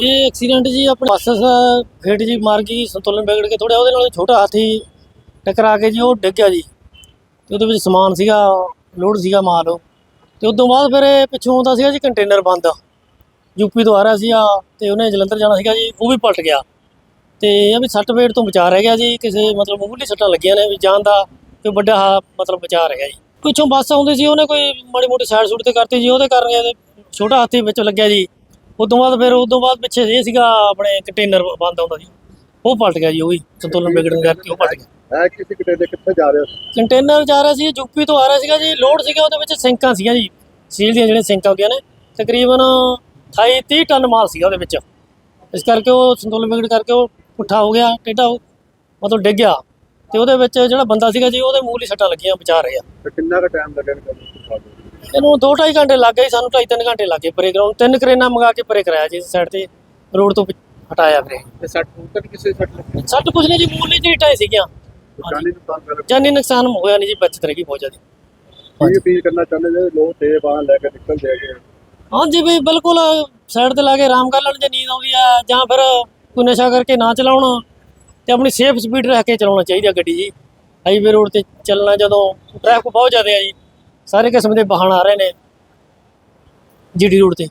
ਇਹ ਐਕਸੀਡੈਂਟ ਜੀ ਆਪਣੇ ਬੱਸ ਫੇਟ ਜੀ ਮਾਰ ਗਈ ਸੰਤੁਲਨ ਵਿਗੜ ਕੇ ਥੋੜਾ ਉਹਦੇ ਨਾਲ ਛੋਟਾ ਹਾਥੀ ਟਕਰਾ ਕੇ ਜੀ ਉਹ ਡਿੱਗ ਗਿਆ ਜੀ। ਤੇ ਉਹਦੇ ਵਿੱਚ ਸਮਾਨ ਸੀਗਾ, ਲੋਡ ਸੀਗਾ ਮਾਲ ਉਹ। ਤੇ ਉਦੋਂ ਬਾਅਦ ਫਿਰ ਇਹ ਪਿੱਛੋਂ ਆਉਂਦਾ ਸੀਗਾ ਜੀ ਕੰਟੇਨਰ ਬੰਦ। ਯੂਪੀ ਤੋਂ ਆ ਰਿਹਾ ਸੀਗਾ ਤੇ ਉਹਨੇ ਜਲੰਧਰ ਜਾਣਾ ਸੀਗਾ ਜੀ, ਉਹ ਵੀ ਪਲਟ ਗਿਆ। ਤੇ ਇਹ ਵੀ ਸੱਟ ਵੇੜ ਤੋਂ ਬਚਾ ਰਹਿ ਗਿਆ ਜੀ, ਕਿਸੇ ਮਤਲਬ ਮੂਹਰਲੀ ਸੱਟਾਂ ਲੱਗੀਆਂ ਨੇ, ਵੀ ਜਾਨ ਦਾ ਕੋਈ ਵੱਡਾ ਹਾ- ਮਤਲਬ ਬਚਾ ਰਹਿ ਗਿਆ ਜੀ। ਪਿੱਛੋਂ ਬੱਸ ਆਉਂਦੀ ਸੀ, ਉਹਨੇ ਕੋਈ ਮਾੜੀ ਮੋਟੀ ਸਾਈਡ ਸੂਟ ਤੇ ਕਰਤੀ ਜੀ, ਉਹਦੇ ਕਾਰਨ ਛੋਟਾ ਹਾਥੀ ਵਿੱਚ ਲੱਗਿਆ ਜੀ। ਉਦੋਂ ਬਾਅਦ ਫਿਰ ਉਦੋਂ ਬਾਅਦ ਪਿੱਛੇ ਇਹ ਸੀਗਾ ਆਪਣੇ ਕੰਟੇਨਰ ਬੰਦ ਆਉਂਦਾ ਸੀ। ਉਹ ਪਲਟ ਗਿਆ ਜੀ ਉਹ ਵੀ ਸੰਤੁਲਨ ਵਿਗੜਨ ਕਰਕੇ ਉਹ ਪਲਟ ਗਿਆ। ਹੈ ਕਿਸੇ ਕਿਤੇ ਦੇ ਕਿੱਥੇ ਜਾ ਰਹੇ ਹੋ ਕੰਟੇਨਰ ਜਾ ਰਿਹਾ ਸੀ ਯੂਪੀ ਤੋਂ ਆ ਰਿਹਾ ਸੀਗਾ ਜੀ ਲੋਡ ਸੀਗਾ ਉਹਦੇ ਵਿੱਚ ਸਿੰਕਾਂ ਸੀਗੀਆਂ ਜੀ। ਸਟੀਲ ਦੀਆਂ ਜਿਹੜੀਆਂ ਸਿੰਕਾਂ ਹੁੰਦੀਆਂ ਨੇ ਤਕਰੀਬਨ 28 30 ਟਨ ਮਾਲ ਸੀਗਾ ਉਹਦੇ ਵਿੱਚ। ਇਸ ਕਰਕੇ ਉਹ ਸੰਤੁਲਨ ਵਿਗੜ ਕਰਕੇ ਉਹ ਪੁੱਠਾ ਹੋ ਗਿਆ ਟੇਢਾ ਮਤਲਬ ਡਿੱਗ ਗਿਆ। ਤੇ ਉਹਦੇ ਵਿੱਚ ਜਿਹੜਾ ਬੰਦਾ ਸੀਗਾ ਜੀ ਉਹਦੇ ਮੂੰਹ ਲਈ ਸੱਟਾਂ ਲੱਗੀਆਂ ਬਚਾ ਰਹੇ। ਤੇ ਕਿੰਨਾ ਕੁ ਟਾਈਮ ਲੱਗਿਆ ਇਹਨੂੰ 2.5 ਘੰਟੇ ਲੱਗ ਗਏ ਸਾਨੂੰ 2.5 ਘੰਟੇ ਲੱਗੇ ਪਰੇ ਗਰਾਊਂਡ ਤਿੰਨ ਕਰੇਨਾਂ ਮੰਗਾ ਕੇ ਪਰੇ ਕਰਾਇਆ ਜੀ ਸਾਈਡ ਤੇ ਰੋਡ ਤੋਂ ਹਟਾਇਆ ਫਿਰ ਤੇ ਸੱਟ ਫੂਟ ਕਿਸੇ ਸੱਟ ਲੱਗੀ? ਸੱਟ ਕੁਝ ਨਹੀਂ ਜੀ ਲਈ ਝੀਟਾਂ ਹੀ ਸੀਗੀਆਂ। ਜਾਨੀ ਨੁਕਸਾਨ ਕਰ ਜਾਨੀ ਨੁਕਸਾਨ ਹੋਇਆ ਨਹੀਂ ਜੀ ਬਚਤ ਰਹੀ ਬਹੁਤ ਜ਼ਿਆਦਾ। ਕੀ ਅਪੀਲ ਕਰਨਾ ਚਾਹੁੰਦੇ ਜੇ? ਲੋਕ ਤੇ ਬਾਹਰ ਲੈ ਕੇ ਨਿਕਲ ਜਾਏਗੇ ਹਾਂਜੀ ਵੀ ਬਿਲਕੁਲ ਸਾਈਡ ਤੇ ਲਾ ਕੇ ਆਰਾਮ ਕਰ ਲੈਣ ਜੇ ਨੀਂਦ ਆਉਂਦੀ ਆ ਜਾਂ ਫਿਰ ਕੋਈ ਨਸ਼ਾ ਕਰਕੇ ਨਾ ਚਲਾਉਣ ਤੇ ਆਪਣੀ ਸੇਫ ਸਪੀਡ ਰੱਖ ਕੇ ਚਲਾਉਣਾ ਚਾਹੀਦਾ ਗੱਡੀ ਜੀ। ਹਾਈਵੇ ਰੋਡ ਤੇ ਚੱਲਣਾ ਜਦੋਂ ਟ੍ਰੈਫਿਕ ਬਹੁਤ ਜ਼ਿਆਦਾ ਆ ਜੀ। ਸਾਰੇ ਕਿਸਮ ਦੇ ਵਾਹਨ ਆ ਰਹੇ ਨੇ ਜੀਡੀ ਰੋਡ ਤੇ।